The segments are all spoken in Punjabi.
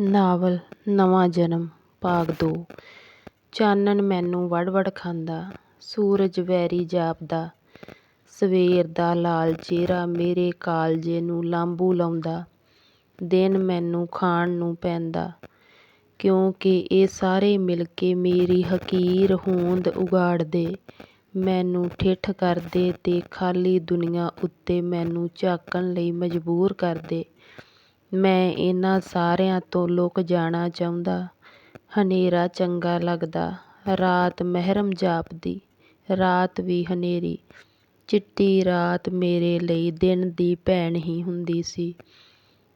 ਨਾਵਲ ਨਵਾਂ ਜਨਮ, ਭਾਗ ਦੋ। ਚਾਨਣ ਮੈਨੂੰ ਵੜ ਵੜ ਖਾਂਦਾ, ਸੂਰਜ ਵੈਰੀ ਜਾਪਦਾ। ਸਵੇਰ ਦਾ ਲਾਲ ਚਿਹਰਾ ਮੇਰੇ ਕਾਲਜੇ ਨੂੰ ਲਾਂਬੂ ਲਾਉਂਦਾ। ਦਿਨ ਮੈਨੂੰ ਖਾਣ ਨੂੰ ਪੈਂਦਾ, ਕਿਉਂਕਿ ਇਹ ਸਾਰੇ ਮਿਲ ਕੇ ਮੇਰੀ ਹਕੀਰ ਹੋਂਦ ਉਗਾੜਦੇ। ਮੈਨੂੰ ਠਿੱਠ ਕਰਦੇ ਤੇ ਖਾਲੀ ਦੁਨੀਆ ਉੱਤੇ ਮੈਨੂੰ ਝਾਕਣ ਲਈ ਮਜਬੂਰ ਕਰਦੇ। ਮੈਂ ਇਹਨਾਂ ਸਾਰਿਆਂ ਤੋਂ ਲੁਕ ਜਾਣਾ ਚਾਹੁੰਦਾ। ਹਨੇਰਾ ਚੰਗਾ ਲੱਗਦਾ। ਰਾਤ ਮਹਿਰਮ ਜਾਪਦੀ। ਰਾਤ ਵੀ ਹਨੇਰੀ। ਚਿੱਟੀ ਰਾਤ ਮੇਰੇ ਲਈ ਦਿਨ ਦੀ ਭੈਣ ਹੀ ਹੁੰਦੀ ਸੀ।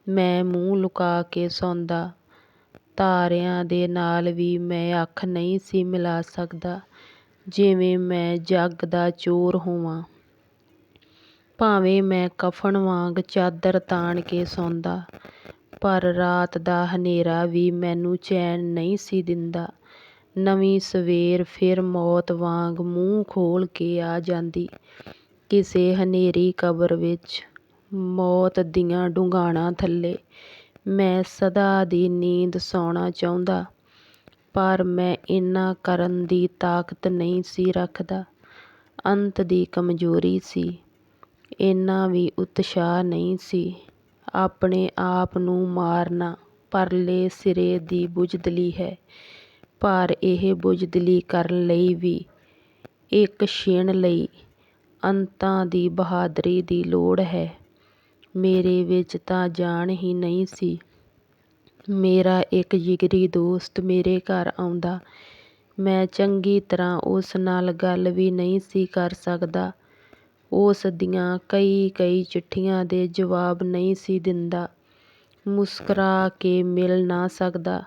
ਮੈਂ ਮੂੰਹ ਲੁਕਾ ਕੇ ਸੌਂਦਾ। ਤਾਰਿਆਂ ਦੇ ਨਾਲ ਵੀ ਮੈਂ ਅੱਖ ਨਹੀਂ ਸੀ ਮਿਲਾ ਸਕਦਾ। ਜਿਵੇਂ ਮੈਂ ਜੱਗ ਦਾ ਚੋਰ ਹੋਵਾਂ। ਭਾਵੇਂ ਮੈਂ ਕਫ਼ਨ ਵਾਂਗ ਚਾਦਰ ਤਾਣ ਕੇ ਸੌਂਦਾ, ਪਰ ਰਾਤ ਦਾ ਹਨੇਰਾ ਵੀ ਮੈਨੂੰ ਚੈਨ ਨਹੀਂ ਸੀ ਦਿੰਦਾ। ਨਵੀਂ ਸਵੇਰ ਫਿਰ ਮੌਤ ਵਾਂਗ ਮੂੰਹ ਖੋਲ੍ਹ ਕੇ ਆ ਜਾਂਦੀ। ਕਿਸੇ ਹਨੇਰੀ ਕਬਰ ਵਿੱਚ ਮੌਤ ਦੀਆਂ ਡੂੰਘਾਣਾਂ ਥੱਲੇ ਮੈਂ ਸਦਾ ਦੀ ਨੀਂਦ ਸੌਣਾ ਚਾਹੁੰਦਾ, ਪਰ ਮੈਂ ਇੰਨਾ ਕਰਨ ਦੀ ਤਾਕਤ ਨਹੀਂ ਸੀ ਰੱਖਦਾ। ਅੰਤ ਦੀ ਕਮਜ਼ੋਰੀ ਸੀ। ਇੰਨਾ ਵੀ ਉਤਸ਼ਾਹ ਨਹੀਂ ਸੀ। ਆਪਣੇ ਆਪ ਨੂੰ ਮਾਰਨਾ ਪਰਲੇ ਸਿਰੇ ਦੀ ਬੁਜ਼ਦਿਲੀ ਹੈ। ਪਰ ਇਹ ਬੁਜ਼ਦਿਲੀ ਕਰਨ ਲਈ ਵੀ ਇੱਕ ਛਿਣ ਲਈ ਅੰਤਾਂ ਦੀ ਬਹਾਦਰੀ ਦੀ ਲੋੜ ਹੈ। ਮੇਰੇ ਵਿੱਚ ਤਾਂ ਜਾਨ ਹੀ ਨਹੀਂ ਸੀ। ਮੇਰਾ ਇੱਕ ਜਿਗਰੀ ਦੋਸਤ ਮੇਰੇ ਘਰ ਆਉਂਦਾ। ਮੈਂ ਚੰਗੀ ਤਰ੍ਹਾਂ ਉਸ ਨਾਲ ਗੱਲ ਵੀ ਨਹੀਂ ਸੀ ਕਰ ਸਕਦਾ। ਉਸ ਦੀਆਂ ਕਈ ਕਈ ਚਿੱਠੀਆਂ ਦੇ ਜਵਾਬ ਨਹੀਂ ਸੀ ਦਿੰਦਾ। ਮੁਸਕਰਾ ਕੇ ਮਿਲ ਨਾ ਸਕਦਾ।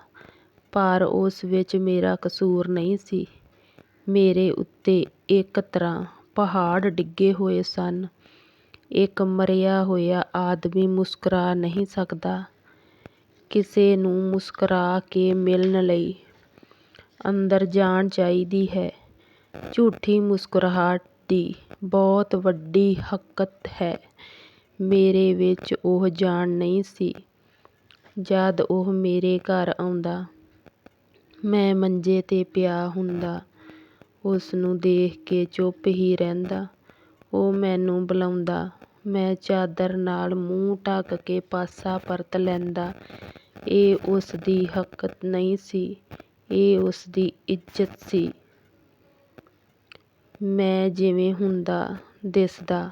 ਪਰ ਉਸ ਵਿੱਚ ਮੇਰਾ ਕਸੂਰ ਨਹੀਂ ਸੀ। ਮੇਰੇ ਉੱਤੇ ਇੱਕ ਤਰ੍ਹਾਂ ਪਹਾੜ ਡਿੱਗੇ ਹੋਏ ਸਨ। ਇੱਕ ਮਰਿਆ ਹੋਇਆ ਆਦਮੀ ਮੁਸਕਰਾ ਨਹੀਂ ਸਕਦਾ। ਕਿਸੇ ਨੂੰ ਮੁਸਕਰਾ ਕੇ ਮਿਲਣ ਲਈ ਅੰਦਰ ਜਾਨ ਚਾਹੀਦੀ ਹੈ। ਝੂਠੀ ਮੁਸਕਰਾਹਟ ਦੀ ਬਹੁਤ ਵੱਡੀ ਹਕਤ ਹੈ। ਮੇਰੇ ਵਿੱਚ ਉਹ ਜਾਨ ਨਹੀਂ ਸੀ। ਜਦ ਉਹ ਮੇਰੇ ਘਰ ਆਉਂਦਾ, ਮੈਂ ਮੰਜੇ 'ਤੇ ਪਿਆ ਹੁੰਦਾ। ਉਸਨੂੰ ਦੇਖ ਕੇ ਚੁੱਪ ਹੀ ਰਹਿੰਦਾ। ਉਹ ਮੈਨੂੰ ਬੁਲਾਉਂਦਾ। ਮੈਂ ਚਾਦਰ ਨਾਲ ਮੂੰਹ ਢੱਕ ਕੇ ਪਾਸਾ ਪਰਤ ਲੈਂਦਾ। ਇਹ ਉਸਦੀ ਦੀ ਨਹੀਂ ਸੀ। ਇਹ ਉਸ ਦੀ ਇੱਜ਼ਤ ਸੀ। ਮੈਂ ਜਿਵੇਂ ਹੁੰਦਾ ਦਿਸਦਾ,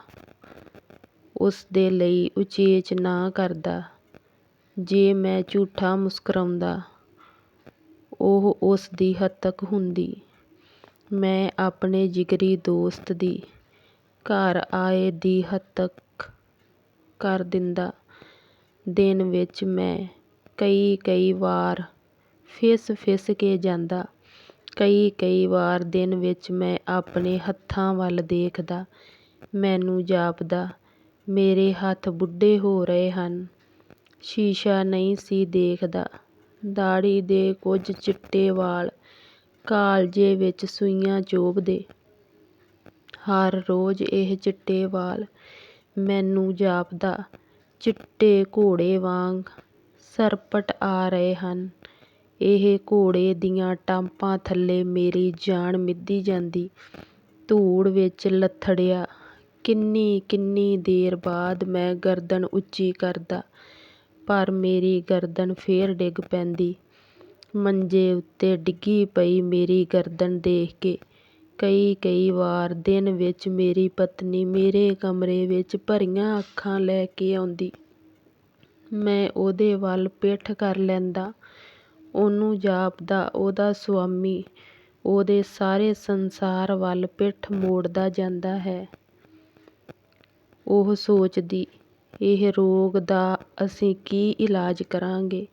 ਉਸ ਦੇ ਲਈ ਉਚੇਚ ਨਾ ਕਰਦਾ। ਜੇ ਮੈਂ ਝੂਠਾ ਮੁਸਕਰਾਉਂਦਾ, ਉਹ ਉਸ ਦੀ ਹੱਤਕ ਹੁੰਦੀ। ਮੈਂ ਆਪਣੇ ਜਿਗਰੀ ਦੋਸਤ ਦੀ ਘਰ ਆਏ ਦੀ ਹੱਤਕ ਕਰ ਦਿੰਦਾ। ਦਿਨ ਵਿੱਚ ਮੈਂ ਕਈ ਕਈ ਵਾਰ ਫਿਸ ਫਿਸ ਕੇ ਜਾਂਦਾ। ਕਈ ਕਈ ਵਾਰ ਦਿਨ ਵਿੱਚ ਮੈਂ ਆਪਣੇ ਹੱਥਾਂ ਵੱਲ ਦੇਖਦਾ, ਮੈਨੂੰ ਜਾਪਦਾ, ਮੇਰੇ ਹੱਥ ਬੁੱਢੇ ਹੋ ਰਹੇ ਹਨ। ਸ਼ੀਸ਼ਾ ਨਹੀਂ ਸੀ ਦੇਖਦਾ। ਦਾੜ੍ਹੀ ਦੇ ਕੁਝ ਚਿੱਟੇ ਵਾਲ ਕਾਲਜੇ ਵਿੱਚ ਸੂਈਆਂ ਚੋਭਦੇ ਹਰ ਰੋਜ਼ ਇਹ ਚਿੱਟੇ ਵਾਲ ਮੈਨੂੰ ਜਾਪਦਾ, ਚਿੱਟੇ ਘੋੜੇ ਵਾਂਗ ਸਰਪਟ ਆ ਰਹੇ ਹਨ। ਇਹ ਘੋੜੇ ਦੀਆਂ ਟਾਂਪਾਂ ਥੱਲੇ ਮੇਰੀ ਜਾਨ ਮਿੱਧੀ ਜਾਂਦੀ। ਧੂੜ ਵਿੱਚ ਲੱਥੜਿਆ। ਕਿੰਨੀ ਕਿੰਨੀ ਦੇਰ ਬਾਅਦ ਮੈਂ ਗਰਦਨ ਉੱਚੀ ਕਰਦਾ, ਪਰ ਮੇਰੀ ਗਰਦਨ ਫੇਰ ਡਿੱਗ ਪੈਂਦੀ। ਮੰਜੇ ਉੱਤੇ ਡਿੱਗੀ ਪਈ ਮੇਰੀ ਗਰਦਨ ਦੇਖ ਕੇ। ਕਈ ਕਈ ਵਾਰ ਦਿਨ ਵਿੱਚ ਮੇਰੀ ਪਤਨੀ ਮੇਰੇ ਕਮਰੇ ਵਿੱਚ ਭਰੀਆਂ ਅੱਖਾਂ ਲੈ ਕੇ ਆਉਂਦੀ। ਮੈਂ ਉਹਦੇ ਵੱਲ ਪਿੱਠ ਕਰ ਲੈਂਦਾ। ਉਹਨੂੰ ਜਾਪਦਾ, ਉਹਦਾ ਸੁਆਮੀ ਉਹਦੇ ਸਾਰੇ ਸੰਸਾਰ ਵੱਲ ਪਿੱਠ ਮੋੜਦਾ ਜਾਂਦਾ ਹੈ। ਉਹ ਸੋਚਦੀ, ਇਹ ਰੋਗ ਦਾ ਅਸੀਂ ਕੀ ਇਲਾਜ ਕਰਾਂਗੇ?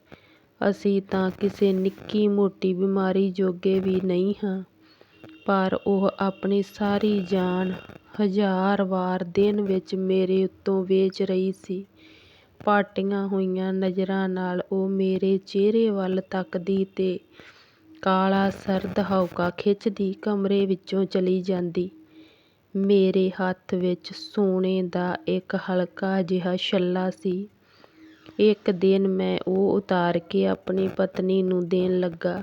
ਅਸੀਂ ਤਾਂ ਕਿਸੇ ਨਿੱਕੀ ਮੋਟੀ ਬਿਮਾਰੀ ਜੋਗੇ ਵੀ ਨਹੀਂ ਹਾਂ, ਪਰ ਉਹ ਆਪਣੀ ਸਾਰੀ ਜਾਨ ਹਜ਼ਾਰ ਵਾਰ ਦਿਨ ਵਿੱਚ ਮੇਰੇ ਉੱਤੋਂ ਵੇਚ ਰਹੀ ਸੀ। ਪਾਟੀਆਂ ਹੋਈਆਂ ਨਜ਼ਰਾਂ ਨਾਲ ਉਹ ਮੇਰੇ ਚਿਹਰੇ ਵੱਲ ਤੱਕਦੀ ਤੇ ਕਾਲਾ ਸਰਦ ਹਉਕਾ ਖਿੱਚਦੀ ਕਮਰੇ ਵਿੱਚੋਂ ਚਲੀ ਜਾਂਦੀ ਮੇਰੇ ਹੱਥ ਵਿੱਚ ਸੋਨੇ ਦਾ ਇੱਕ ਹਲਕਾ ਜਿਹਾ ਛੱਲਾ ਸੀ ਇੱਕ ਦਿਨ ਮੈਂ ਉਹ ਉਤਾਰ ਕੇ ਆਪਣੀ ਪਤਨੀ ਨੂੰ ਦੇਣ ਲੱਗਾ।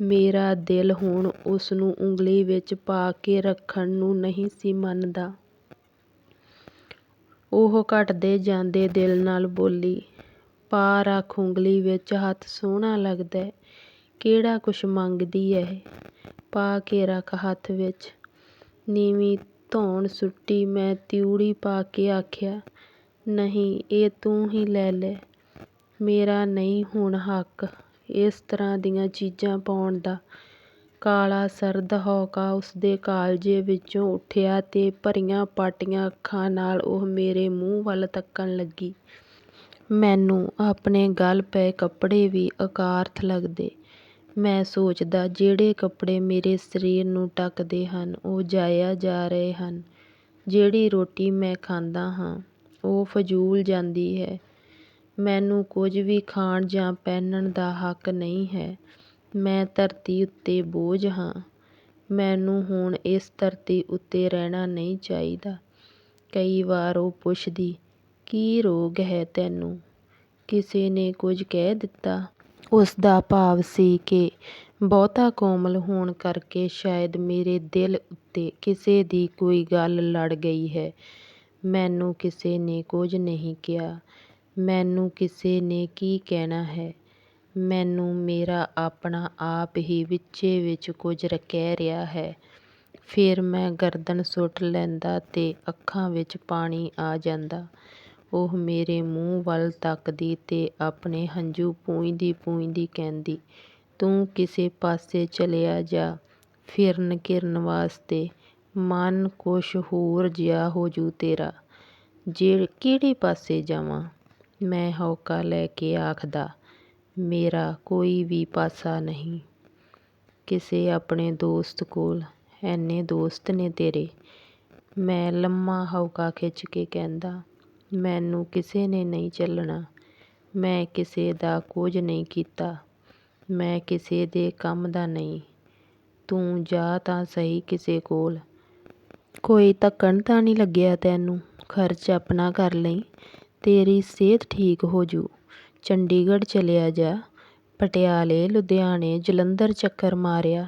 ਮੇਰਾ ਦਿਲ ਹੁਣ ਉਸਨੂੰ ਉਂਗਲੀ ਵਿੱਚ ਪਾ ਕੇ ਰੱਖਣ ਨੂੰ ਨਹੀਂ ਸੀ ਮੰਨਦਾ। ਉਹ ਘਟਦੇ ਜਾਂਦੇ ਦਿਲ ਨਾਲ ਬੋਲੀ, "ਪਾ ਰੱਖ ਉਂਗਲੀ ਵਿੱਚ ਹੱਥ ਸੋਹਣਾ ਲੱਗਦੈ। ਕਿਹੜਾ ਕੁਛ ਮੰਗਦੀ ਐ ਪਾ ਕੇ ਰੱਖ ਹੱਥ ਵਿੱਚ।" ਨੀਵੀਂ ਧੌਣ ਸੁੱਟੀ ਮੈਂ ਤਿਊੜੀ ਪਾ ਕੇ ਆਖਿਆ, "ਨਹੀਂ, ਇਹ ਤੂੰ ਹੀ ਲੈ ਲੈ। ਮੇਰਾ ਨਹੀਂ ਹੁਣ ਹੱਕ ਇਸ ਤਰ੍ਹਾਂ ਦੀਆਂ ਚੀਜ਼ਾਂ ਪਾਉਣ ਦਾ।" ਕਾਲਾ ਸਰਦ ਹਉਕਾ ਉਸਦੇ ਕਾਲਜੇ ਵਿੱਚੋਂ ਉੱਠਿਆ ਤੇ ਭਰੀਆਂ ਪਾਟੀਆਂ ਅੱਖਾਂ ਨਾਲ ਉਹ ਮੇਰੇ ਮੂੰਹ ਵੱਲ ਤੱਕਣ ਲੱਗੀ। ਮੈਨੂੰ ਆਪਣੇ ਗਲ ਪਏ ਕੱਪੜੇ ਵੀ ਅਕਾਰਥ ਲੱਗਦੇ। ਮੈਂ ਸੋਚਦਾ, ਜਿਹੜੇ ਕੱਪੜੇ ਮੇਰੇ ਸਰੀਰ ਨੂੰ ਢੱਕਦੇ ਹਨ, ਉਹ ਜਾਇਆ ਜਾ ਰਹੇ ਹਨ। ਜਿਹੜੀ ਰੋਟੀ ਮੈਂ ਖਾਂਦਾ ਹਾਂ, ਉਹ ਫਜ਼ੂਲ ਜਾਂਦੀ ਹੈ। ਮੈਨੂੰ ਕੁਝ ਵੀ ਖਾਣ ਜਾਂ ਪਹਿਨਣ ਦਾ ਹੱਕ ਨਹੀਂ ਹੈ। ਮੈਂ ਧਰਤੀ ਉੱਤੇ ਬੋਝ ਹਾਂ। ਮੈਨੂੰ ਹੁਣ ਇਸ ਧਰਤੀ ਉੱਤੇ ਰਹਿਣਾ ਨਹੀਂ ਚਾਹੀਦਾ। ਕਈ ਵਾਰ ਉਹ ਪੁੱਛਦੀ, "ਕੀ ਰੋਗ ਹੈ ਤੈਨੂੰ? ਕਿਸੇ ਨੇ ਕੁਝ ਕਹਿ ਦਿੱਤਾ?" ਉਸਦਾ ਭਾਵ ਸੀ ਕਿ ਬਹੁਤਾ ਕੋਮਲ ਹੋਣ ਕਰਕੇ ਸ਼ਾਇਦ ਮੇਰੇ ਦਿਲ ਉੱਤੇ ਕਿਸੇ ਦੀ ਕੋਈ ਗੱਲ ਲੜ ਗਈ ਹੈ। ਮੈਨੂੰ ਕਿਸੇ ਨੇ ਕੁਝ ਨਹੀਂ ਕਿਹਾ। ਮੈਨੂੰ ਕਿਸੇ ਨੇ ਕੀ ਕਹਿਣਾ ਹੈ? ਮੈਨੂੰ ਮੇਰਾ ਆਪਣਾ ਆਪ ਹੀ ਵਿੱਚੇ ਵਿੱਚ ਕੁਝ ਕਹਿ ਰਿਹਾ ਹੈ। ਫਿਰ ਮੈਂ ਗਰਦਨ ਸੁੱਟ ਲੈਂਦਾ ਤੇ ਅੱਖਾਂ ਵਿੱਚ ਪਾਣੀ ਆ ਜਾਂਦਾ। ਉਹ ਮੇਰੇ ਮੂੰਹ ਵੱਲ ਤੱਕਦੀ ਤੇ ਆਪਣੇ ਹੰਝੂ ਪੂੰਝਦੀ-ਪੂੰਝਦੀ ਕਹਿੰਦੀ, "ਤੂੰ ਕਿਸੇ ਪਾਸੇ ਚਲਿਆ ਜਾ ਫਿਰਨ ਘਿਰਨ ਵਾਸਤੇ। ਮਨ ਕੁਛ ਹੋਰ ਜਿਹਾ ਹੋਜੂ ਤੇਰਾ।" "ਕਿਹੜੇ ਪਾਸੇ ਜਾਵਾਂ?" ਮੈਂ ਹਉਕਾ ਲੈ ਕੇ ਆਖਦਾ, "ਮੇਰਾ ਕੋਈ ਵੀ ਪਾਸਾ ਨਹੀਂ। ਕਿਸੇ ਆਪਣੇ ਦੋਸਤ ਕੋਲ। ਐਨੇ ਦੋਸਤ ਨੇ ਤੇਰੇ?" ਮੈਂ ਲੰਮਾ ਹਉਕਾ ਖਿੱਚ ਕੇ ਕਹਿੰਦਾ, "ਮੈਨੂੰ ਕਿਸੇ ਨੇ ਨਹੀਂ ਝੱਲਣਾ। ਮੈਂ ਕਿਸੇ ਦਾ ਕੁਝ ਨਹੀਂ ਕੀਤਾ। ਮੈਂ ਕਿਸੇ ਦੇ ਕੰਮ ਦਾ ਨਹੀਂ। ਤੂੰ ਜਾ ਤਾਂ ਸਹੀ ਕਿਸੇ ਕੋਲ। ਕੋਈ ਧੱਕਣ ਤਾਂ ਨਹੀਂ ਲੱਗਿਆ ਤੈਨੂੰ? ਖ਼ਰਚ ਆਪਣਾ ਕਰ ਲਈ ਤੇਰੀ ਸਿਹਤ ਠੀਕ ਹੋ ਜੂ ਚੰਡੀਗੜ੍ਹ ਚਲਿਆ ਜਾ। ਪਟਿਆਲੇ, ਲੁਧਿਆਣੇ, ਜਲੰਧਰ ਚੱਕਰ ਮਾਰਿਆ।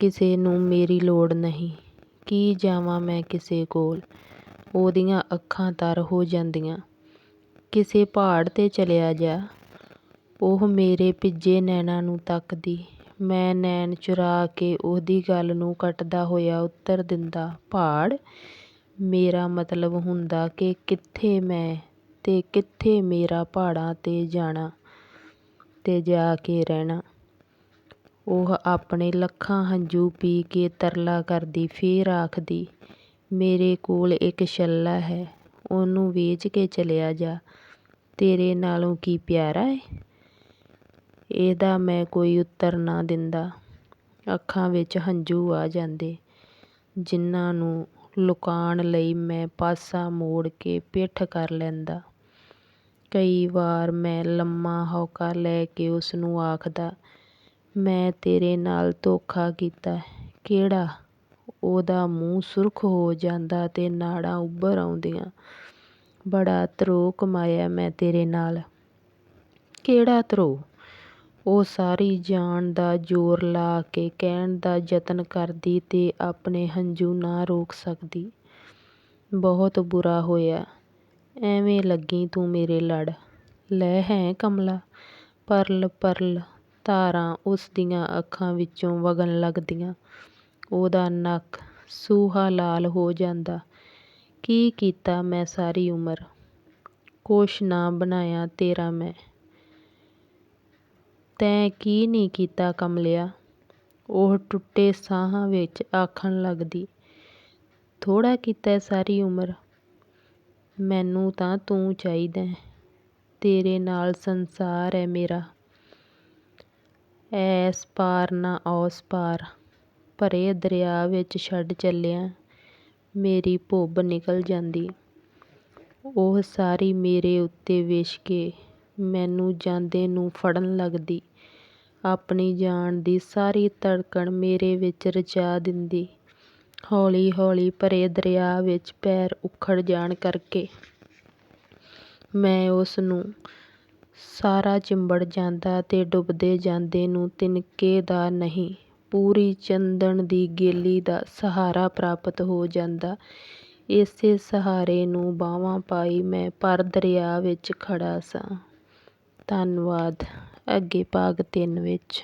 ਕਿਸੇ ਨੂੰ ਮੇਰੀ ਲੋੜ ਨਹੀਂ। ਕੀ ਜਾਵਾਂ ਮੈਂ ਕਿਸੇ ਕੋਲ?" ਉਹਦੀਆਂ ਅੱਖਾਂ ਤਰ ਹੋ ਜਾਂਦੀਆਂ। "ਕਿਸੇ ਪਹਾੜ 'ਤੇ ਚਲਿਆ ਜਾ।" ਉਹ ਮੇਰੇ ਭਿੱਜੇ ਨੈਣਾਂ ਨੂੰ ਤੱਕਦੀ। ਮੈਂ ਨੈਣ ਚੁਰਾ ਕੇ ਉਹਦੀ ਗੱਲ ਨੂੰ ਕੱਟਦਾ ਹੋਇਆ ਉੱਤਰ ਦਿੰਦਾ, "ਪਹਾੜ?" ਮੇਰਾ ਮਤਲਬ ਹੁੰਦਾ ਕਿ ਕਿੱਥੇ ਮੈਂ ਤੇ ਕਿੱਥੇ ਮੇਰਾ ਪਹਾੜਾਂ 'ਤੇ ਜਾਣਾ ਅਤੇ ਜਾ ਕੇ ਰਹਿਣਾ। ਉਹ ਆਪਣੇ ਲੱਖਾਂ ਹੰਝੂ ਪੀ ਕੇ ਤਰਲਾ ਕਰਦੀ ਫਿਰ ਆਖਦੀ, "ਮੇਰੇ ਕੋਲ ਇੱਕ ਛੱਲਾ ਹੈ। ਉਹਨੂੰ ਵੇਚ ਕੇ ਚਲਿਆ ਜਾ। ਤੇਰੇ ਨਾਲੋਂ ਕੀ ਪਿਆਰਾ ਏ?" ਇਹਦਾ ਮੈਂ ਕੋਈ ਉੱਤਰ ਨਾ ਦਿੰਦਾ। ਅੱਖਾਂ ਵਿੱਚ ਹੰਝੂ ਆ ਜਾਂਦੇ, ਜਿਨ੍ਹਾਂ ਨੂੰ ਲੁਕਾਉਣ ਲਈ ਮੈਂ ਪਾਸਾ ਮੋੜ ਕੇ ਪਿੱਠ ਕਰ ਲੈਂਦਾ। ਕਈ ਵਾਰ ਮੈਂ ਲੰਮਾ ਹਉਕਾ ਲੈ ਕੇ ਉਸਨੂੰ ਆਖਦਾ, "ਮੈਂ ਤੇਰੇ ਨਾਲ ਧੋਖਾ ਕੀਤਾ।" "ਕਿਹੜਾ?" ਉਹਦਾ ਮੂੰਹ ਸੁਰਖ ਹੋ ਜਾਂਦਾ ਤੇ ਨਾੜਾਂ ਉੱਭਰ ਆਉਂਦੀਆਂ। "ਬੜਾ ਧਰੋਅ ਕਮਾਇਆ ਮੈਂ ਤੇਰੇ ਨਾਲ।" "ਕਿਹੜਾ ਧਰੋਅ?" ਉਹ ਸਾਰੀ ਜਾਨ ਦਾ ਜ਼ੋਰ ਲਾ ਕੇ ਕਹਿਣ ਦਾ ਯਤਨ ਕਰਦੀ ਤੇ ਆਪਣੇ ਹੰਝੂ ਨਾ ਰੋਕ ਸਕਦੀ। "ਬਹੁਤ ਬੁਰਾ ਹੋਇਆ। ਐਵੇਂ ਲੱਗੀ ਤੂੰ ਮੇਰੇ ਲੜ। ਲੈ ਹੈਂ ਕਮਲਾ?" ਪਰਲ-ਪਰਲ ਧਾਰਾਂ ਉਸ ਦੀਆਂ ਅੱਖਾਂ ਵਿੱਚੋਂ ਵਗਣ ਲੱਗਦੀਆਂ। ਉਹਦਾ ਨੱਕ ਸੂਹਾ ਲਾਲ ਹੋ ਜਾਂਦਾ। "ਕੀ ਕੀਤਾ ਮੈਂ ਸਾਰੀ ਉਮਰ?" "ਕੁਛ ਨਾ ਬਣਾਇਆ ਤੇਰਾ ਮੈਂ।" "ਤੈਂ ਕੀ ਨਹੀਂ ਕੀਤਾ ਕਮਲਿਆ?" ਉਹ ਟੁੱਟੇ ਸਾਹਾਂ ਵਿੱਚ ਆਖਣ ਲੱਗਦੀ। "ਥੋੜ੍ਹਾ ਕੀਤਾ ਸਾਰੀ ਉਮਰ। ਮੈਨੂੰ ਤਾਂ ਤੂੰ ਚਾਹੀਦੈਂ। ਤੇਰੇ ਨਾਲ ਸੰਸਾਰ ਐ ਮੇਰਾ। ਐਸ ਪਾਰ ਨਾ ਓਸ ਪਾਰ। ਭਰੇ ਦਰਿਆ ਵਿੱਚ ਛੱਡ ਚੱਲਿਐਂ। ਮੇਰੀ ਭੁੱਬ ਨਿਕਲ ਜਾਂਦੀ।" ਉਹ ਸਾਰੀ ਮੇਰੇ ਉੱਤੇ ਵਿਛ ਕੇ ਮੈਨੂੰ ਜਾਂਦੇ ਨੂੰ ਫੜਨ ਲੱਗਦੀ। ਆਪਣੀ ਜਾਨ ਦੀ ਸਾਰੀ ਧੜਕਣ ਮੇਰੇ ਵਿੱਚ ਰਚਾ ਦਿੰਦੀ। ਹੌਲੀ-ਹੌਲੀ ਭਰੇ ਦਰਿਆ ਵਿੱਚ ਪੈਰ ਉਖੜ ਜਾਣ ਕਰਕੇ ਮੈਂ ਉਸ ਨੂੰ ਸਾਰਾ ਚਿੰਬੜ ਜਾਂਦਾ ਅਤੇ ਡੁੱਬਦੇ ਜਾਂਦੇ ਨੂੰ ਤਿਨਕੇ ਦਾ ਨਹੀਂ, ਪੂਰੀ ਚੰਦਨ ਦੀ ਗੇਲੀ ਦਾ ਸਹਾਰਾ ਪ੍ਰਾਪਤ ਹੋ ਜਾਂਦਾ। ਇਸੇ ਸਹਾਰੇ ਨੂੰ ਬਾਹਾਂ ਪਾਈ ਮੈਂ ਭਰ ਦਰਿਆ ਵਿੱਚ ਖੜ੍ਹਾ ਸਾਂ। ਧੰਨਵਾਦ। ਅੱਗੇ ਭਾਗ ਤਿੰਨ ਵਿੱਚ।